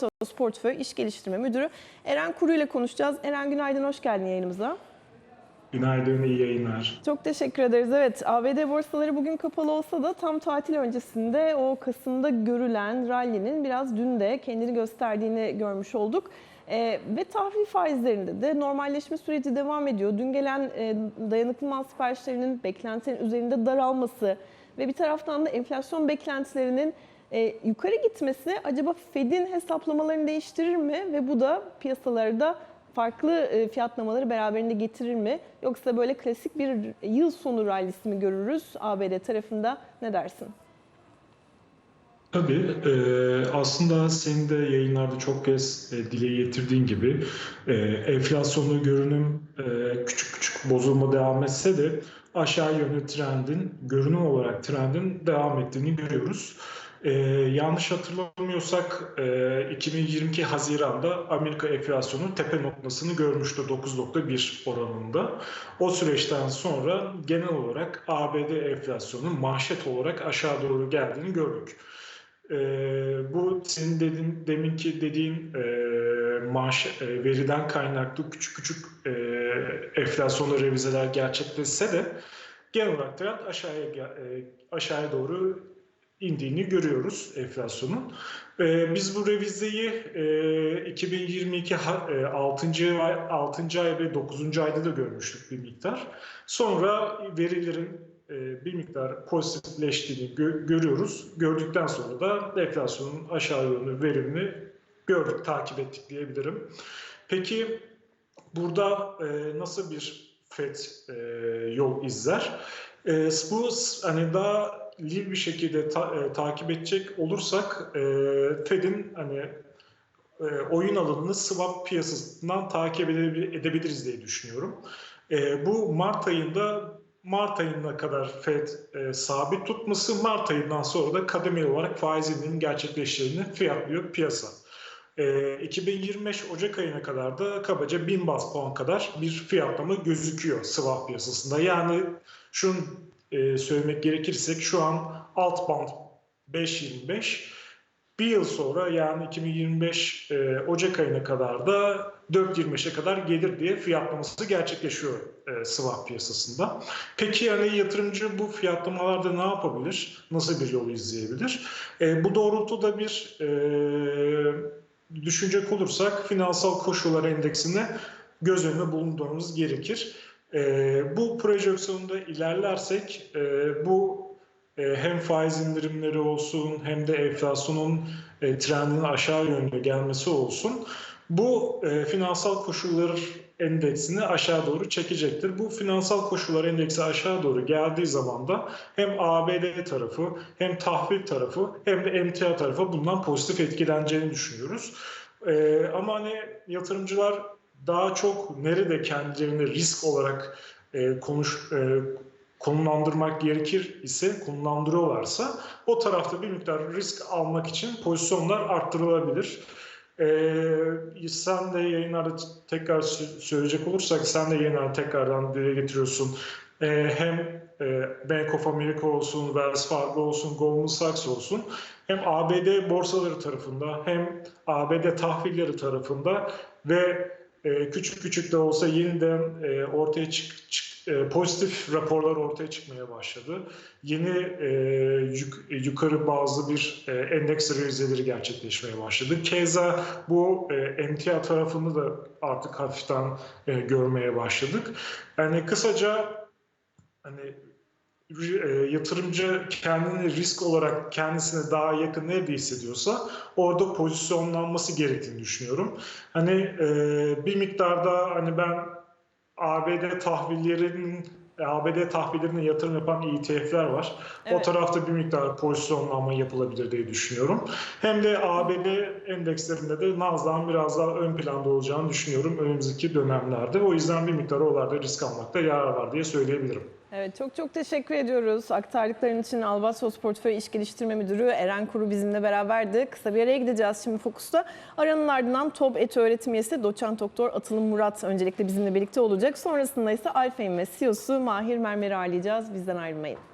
Söz Portföy İş Geliştirme Müdürü Eren Kuru ile konuşacağız. Eren günaydın, hoş geldin yayınımıza. Günaydın, iyi yayınlar. Çok teşekkür ederiz. Evet, ABD borsaları bugün kapalı olsa da tam tatil öncesinde o Kasım'da görülen rally'nin biraz dün de kendini gösterdiğini görmüş olduk. Ee, ve tahvil faizlerinde de normalleşme süreci devam ediyor. Dün gelen e, dayanıklı mal siparişlerinin beklentilerin üzerinde daralması ve bir taraftan da enflasyon beklentilerinin e, yukarı gitmesi acaba Fed'in hesaplamalarını değiştirir mi ve bu da piyasalarda farklı e, fiyatlamaları beraberinde getirir mi? Yoksa böyle klasik bir yıl sonu rallisi mi görürüz ABD tarafında? Ne dersin? Tabii e, aslında senin de yayınlarda çok kez e, dile getirdiğin gibi e, enflasyonlu görünüm e, küçük küçük bozulma devam etse de aşağı yönlü trendin, görünüm olarak trendin devam ettiğini görüyoruz. E, yanlış hatırlamıyorsak e, 2022 Haziran'da Amerika enflasyonu tepe noktasını görmüştü 9.1 oranında. O süreçten sonra genel olarak ABD enflasyonu manşet olarak aşağı doğru geldiğini gördük. E, bu senin dediğin, deminki dediğin e, maaş e, veriden kaynaklı küçük küçük e, enflasyonlu revizeler gerçekleşse de genel olarak trend aşağıya e, aşağıya doğru indiğini görüyoruz enflasyonun. E, biz bu revizeyi e, 2022 ha- e, 6. ay 6. ay ve 9. ayda da görmüştük bir miktar. Sonra verilerin e, bir miktar pozitifleştiğini gö- görüyoruz. Gördükten sonra da enflasyonun aşağı yönlü verimini gördük, takip ettik diyebilirim. Peki burada e, nasıl bir FED e, yol izler? E, bu hani daha liv bir şekilde ta- e, takip edecek olursak e, Fed'in hani e, oyun alanını swap piyasasından takip edebil- edebiliriz diye düşünüyorum. E, bu Mart ayında Mart ayına kadar Fed e, sabit tutması, Mart ayından sonra da kademeli olarak faiz indiriminin gerçekleştiğini fiyatlıyor piyasa. E, 2025 Ocak ayına kadar da kabaca 1000 bas puan kadar bir fiyatlama gözüküyor swap piyasasında. Yani şunu e, söylemek gerekirsek şu an alt band 5.25 bir yıl sonra yani 2025 e, Ocak ayına kadar da 4.25'e kadar gelir diye fiyatlaması gerçekleşiyor e, swap piyasasında. Peki yani yatırımcı bu fiyatlamalarda ne yapabilir? Nasıl bir yol izleyebilir? E, bu doğrultuda bir e, düşünecek olursak finansal koşullar endeksine göz önüne bulundurmamız gerekir. E, bu projeksiyonda ilerlersek e, bu e, hem faiz indirimleri olsun hem de enflasyonun e, trendinin aşağı yönlü gelmesi olsun. Bu e, finansal koşullar endeksini aşağı doğru çekecektir. Bu finansal koşullar endeksi aşağı doğru geldiği zaman da hem ABD tarafı hem tahvil tarafı hem de emtia tarafı bundan pozitif etkileneceğini düşünüyoruz. E, ama hani yatırımcılar daha çok nerede kendilerini risk olarak e, konuş e, konumlandırmak gerekir ise konumlandırıyorlarsa o tarafta bir miktar risk almak için pozisyonlar arttırılabilir. Ee, sen de yayınlarda tekrar sö- söyleyecek olursak sen de yayınlarda tekrardan dile getiriyorsun. Ee, hem e, Bank of America olsun, Wells Fargo olsun, Goldman Sachs olsun hem ABD borsaları tarafında hem ABD tahvilleri tarafında ve e, küçük küçük de olsa yeniden e, ortaya çık, çık- e, pozitif raporlar ortaya çıkmaya başladı. Yeni e, yuk- yukarı bazı bir e, endeks revizeleri gerçekleşmeye başladı. Keza bu e, emtia tarafını da artık hafiften e, görmeye başladık. Yani kısaca hani yatırımcı kendini risk olarak kendisine daha yakın nerede hissediyorsa orada pozisyonlanması gerektiğini düşünüyorum. Hani e, bir miktarda hani ben ABD tahvillerinin ABD tahvillerine yatırım yapan ETF'ler var. O Evet. tarafta bir miktar pozisyonlanma yapılabilir diye düşünüyorum. Hem de ABD endekslerinde de Nasdaq'ın biraz daha ön planda olacağını düşünüyorum önümüzdeki dönemlerde. O yüzden bir miktar oralarda risk almakta yarar var diye söyleyebilirim. Evet çok çok teşekkür ediyoruz. Aktardıkların için Albatros Portföy İş Geliştirme Müdürü Eren Kuru bizimle beraberdi. Kısa bir araya gideceğiz şimdi Fokus'ta. Aranın ardından TOB ET öğretim üyesi doçent doktor Atılım Murat öncelikle bizimle birlikte olacak. Sonrasında ise Alfa CEO'su Mahir Mermer'i ağırlayacağız. Bizden ayrılmayın.